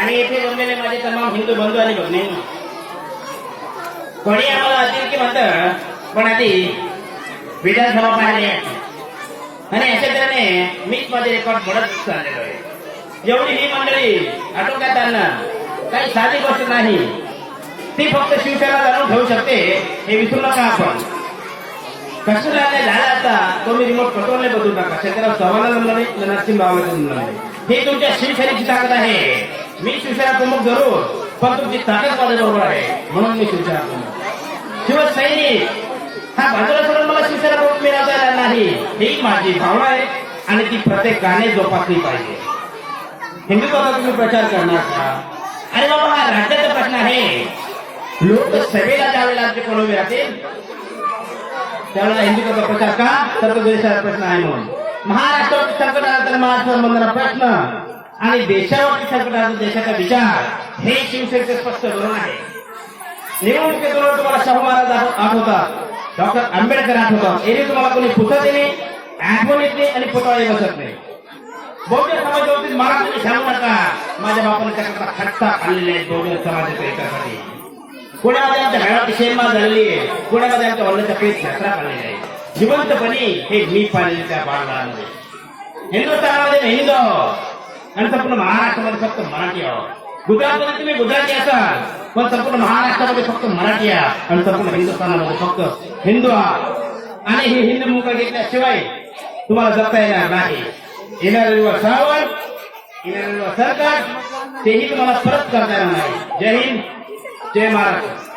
आणि येथे जमलेले माझे तमाम हिंदू बंधू आणि भगिनी. कोणी आम्हाला असेल की म्हणत पण आधी विधानसभा पाहिली आणि अशा तऱ्हेने मीच माझे रेकॉर्ड म्हणत चाललेलो आहे. एवढी ही मंडळी आटोक्यात आणणं काही साधी गोष्ट नाही. ती फक्त शिवसेना जाणून ठेवू शकते हे विसरू नका आपण. कसं झाला झालं तो मी रिमोट कंट्रोलने बदलू नका. शेतकऱ्याला सवाला जमलं नाही नरसिंह बाबाला जमलं नाही हे तुमच्या शिवसेनेची ताकद आहे. मी शिवसेना प्रमुख जरूर पण तुमची ताकद माझ्या बरोबर आहे म्हणून मी शिवसेना प्रमुख. शिवसैनिक हा बाजूला सोडून मला शिवसेना प्रमुख मिळवता नाही. ही माझी भावना आहे आणि ती प्रत्येकाने जोपासली पाहिजे. हिंदुत्वाचा तुम्ही प्रचार करणार का? अरे बाबा हा राज्याचा प्रश्न आहे. लोक सभेला ज्यावेळेला आमचे कोणवे उभे राहतील त्यावेळेला हिंदुत्वाचा प्रचार का? सर्व देशाचा प्रश्न आहे म्हणून. महाराष्ट्रावरती संकट आला तर महाराष्ट्र प्रश्न. आणि देशावरती तर देशाचा विचार हे शिवसेनेचे स्पष्ट धोरण आहे. निवडणुकीतून तुम्हाला शाहू महाराज आठ- आठवतात. डॉक्टर आंबेडकर आठवतात. एरवी तुम्हाला कोणी पुसत नाही आठवण येत नाही आणि पुतळे बसत नाही. बहुजन बाबतीत मला तुम्ही सांगू नका. माझ्या बापाने त्याकरता खट्टा खाल्लेले आहेत बहुजन समाजाच्या एकासाठी पुण्यामध्ये आमच्या घराची शेणमा झालेली आहे? पुण्यामध्ये आमच्या वडिलांच्या पेट यात्रा खाल्लेली आहे? जिवंतपणी हे मी पाहिलेले त्या बाळगामध्ये हिंदुस्थानामध्ये हिंदू आणि संपूर्ण महाराष्ट्रामध्ये फक्त मराठी आहोत. गुजरातमध्ये तुम्ही गुजराती असाल पण संपूर्ण महाराष्ट्रामध्ये फक्त मराठी आहात. आणि संपूर्ण हिंदुस्थानामध्ये फक्त हिंदू आहात. आणि हे हिंदू मुका घेतल्याशिवाय तुम्हाला जगता येणार नाही. येणारे श्रावण येणारे सरकार. तेही तुम्हाला परत करता येणार नाही. जय हिंद जय महाराष्ट्र.